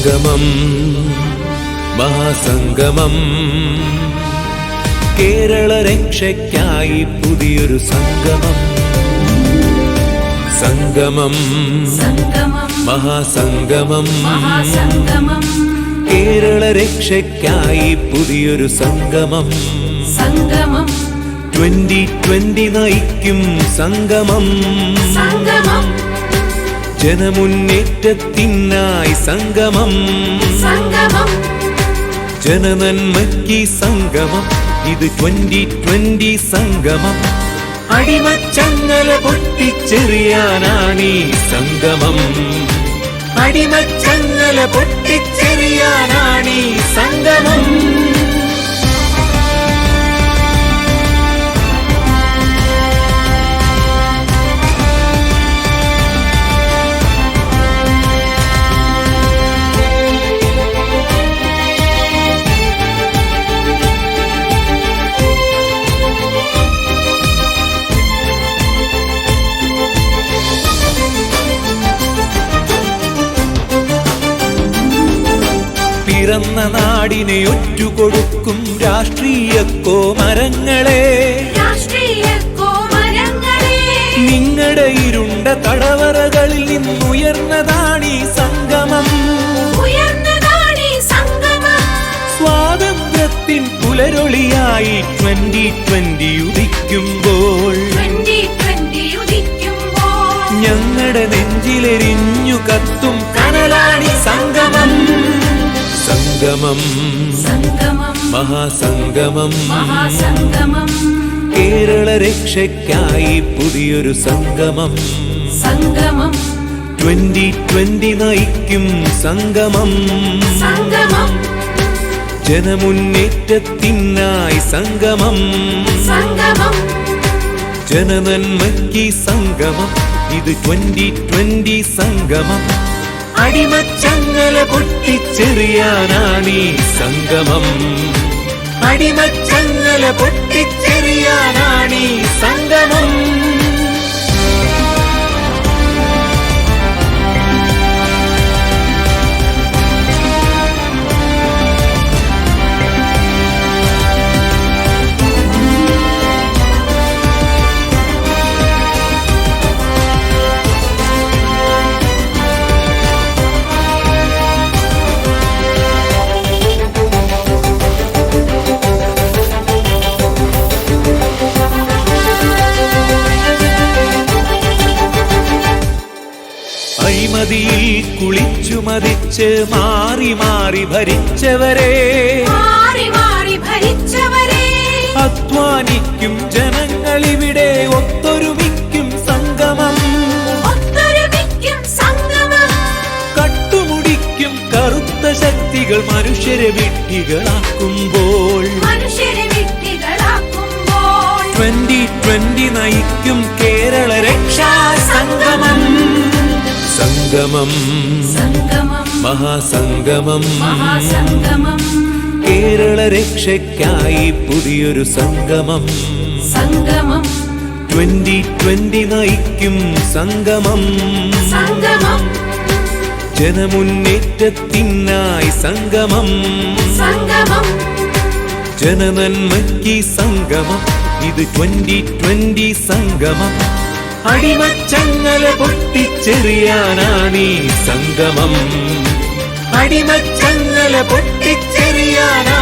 സംഗമം മഹാസംഗമം. കേരള രക്ഷയ്ക്കായി പുതിയൊരു സംഗമം. സംഗമം സംഗമം. മഹാസംഗമം. കേരള രക്ഷയ്ക്കായി പുതിയൊരു സംഗമം. സംഗമം. ട്വന്റി ട്വന്റി നയിക്കും സംഗമം. ജനമുന്നേറ്റത്തിനായി സംഗമം. സംഗമം. ജനനന്മയ്ക്ക് സംഗമം. ഇത് ട്വന്റി ട്വന്റി സംഗമം. അടിമച്ചങ്ങല പൊട്ടിച്ചെറിയാനാണീ സംഗമം. അടിമച്ചങ്ങല പൊട്ടിച്ചെറിയാനാണീ സംഗമം. പിറന്ന നാടിനെ ഒറ്റുകൊടുക്കും രാഷ്ട്രീയ കോമരങ്ങളെ. നിങ്ങളുടെ ഇരുണ്ട തടവറകളിൽ നിന്നുയർന്നതാണീ സംഗമം. സ്വാതന്ത്ര്യത്തിൻ പുലരൊളിയായി ട്വന്റി ട്വന്റി ഉദിക്കുമ്പോൾ. ഞങ്ങളുടെ നെഞ്ചിലെരിഞ്ഞു കത്തും കനലാണി സംഗമം. സംഗമം. മഹാസംഗമം. മഹാസംഗമം. കേരള രക്ഷയ്ക്കായി പുതിയൊരു സംഗമം. സംഗമം. ട്വന്റി ട്വന്റി നയിക്കും സംഗമം. സംഗമം. ജനമുന്നേറ്റത്തിനായി സംഗമം. സംഗമം. ജനനന്മയ്ക്ക് സംഗമം. ഇത് ട്വന്റി ട്വന്റി സംഗമം. അടിമച്ചങ്ങല പൊട്ടിച്ചെറിയാനാണീ സംഗമം. അടിമച്ചങ്ങല പൊട്ടിച്ചെറിയാനാണീ സംഗമം. കുളിച്ചു മതിച്ച് മാറി മാറി ഭരിച്ചവരെ. അധ്വാനിക്കും ജനങ്ങളിവിടെ ഒത്തൊരുമിക്കും സംഗമം. കട്ടുമുടിക്കും കറുത്ത ശക്തികൾ മനുഷ്യരെ വിട്ടികളാക്കുമ്പോൾ ട്വന്റി ട്വന്റി നയിക്കും കേരള രക്ഷാ സംഗമം. സംഗമം. സംഗമം. മഹാസംഗമം. മഹാസംഗമം. കേരള രക്ഷയ്ക്കായി പുതിയൊരു സംഗമം. സംഗമം. ട്വന്റി ട്വന്റി നയിക്കും സംഗമം. സംഗമം. ജനമുന്നേറ്റത്തിനായി സംഗമം. സംഗമം. ജനനന്മയ്ക്ക് സംഗമം. ഇത് ട്വന്റി ട്വന്റി സംഗമം. അടിമച്ചങ്ങല പൊട്ടിച്ചെറിയാനാണീ സംഗമം. അടിമച്ചങ്ങല പൊട്ടിച്ചെറിയാനാ